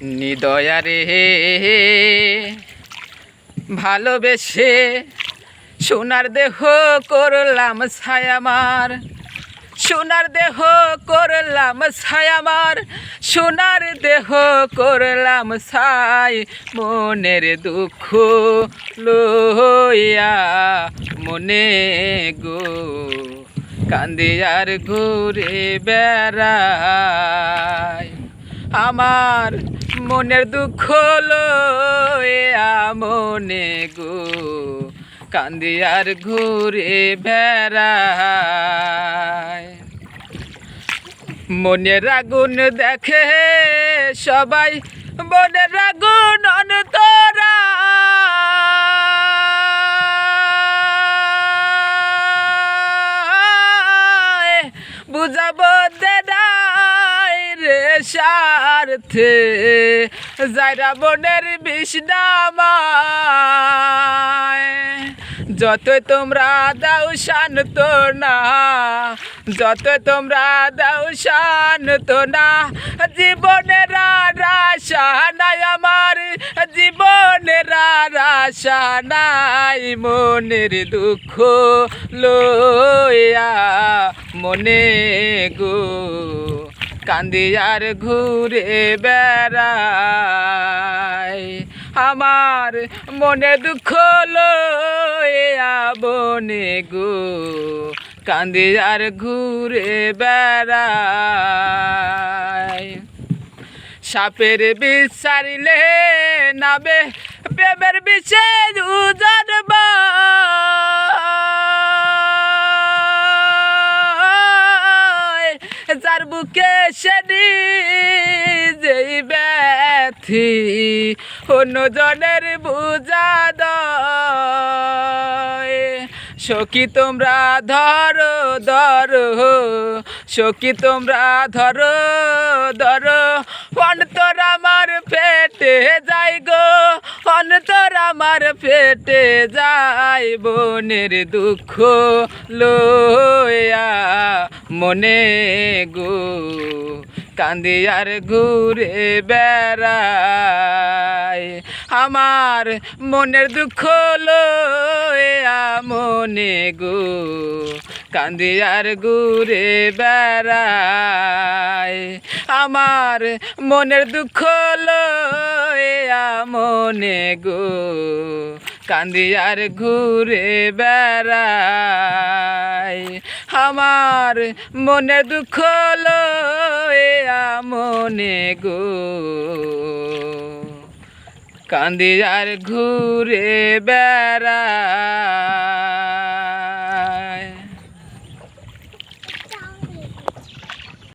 নিদয়ারে ভালোবেসে সোনার দেহ করলাম ছায়ামার সোনার দেহ করলাম ছায়ামার সোনার দেহ করলাম ছাই। মনের দুঃখ লইয়া মনে গো কান্দিয়ার ঘুরে বেড়ায়। আমার মনের দুঃখ লইয়া মনে গো। কান্দি আর ঘুরে বেড়ায়। মনের আগুন দেখে সবাই, মনের আগুন অন্তরা বুঝাবো দেদাই রে স্বার্থে যাইরা বনের বিষ্ণামায় যতই তোমরা দাও শান্ত না, যতই তোমরা দাও শান্ত না, জীবনের আশা নাই আমার, জীবনের আশা নাই মনের দুঃখ লইয়া মনে গো। কান্দিয়ার ঘুরে বেড়ায়। আমার মনে দুঃখ লইয়া বনে গো। কান্দিয়ার ঘুরে বেড়ায়। সাপের বিচারিলে নাবে প্রেমের বিছে দুজন যার বুকে সেদি যেই ব্যথি। অন্যজনের বুঝা দয়। সখী তোমরা ধরো ধরো। সখী তোমরা ধরো ধরো। অন্তর আমার পেটে যাই গো, অন্তর আমার পেটে যাই বোনের দুঃখ লইয়া মনে গো কান্দিয়ার ঘুরে বেড়ায়। আমার মনের দুঃখ লইয়া মনে গো কান্দিয়ার ঘুরে বেড়ায়। আমার মনের দুঃখ লইয়া মনে গো কান্দিয়ার ঘুরে বেড়াই। আমার মনে দুঃখ লইয়া মনে গো। কান্দিয়ার ঘুরে বেড়ায়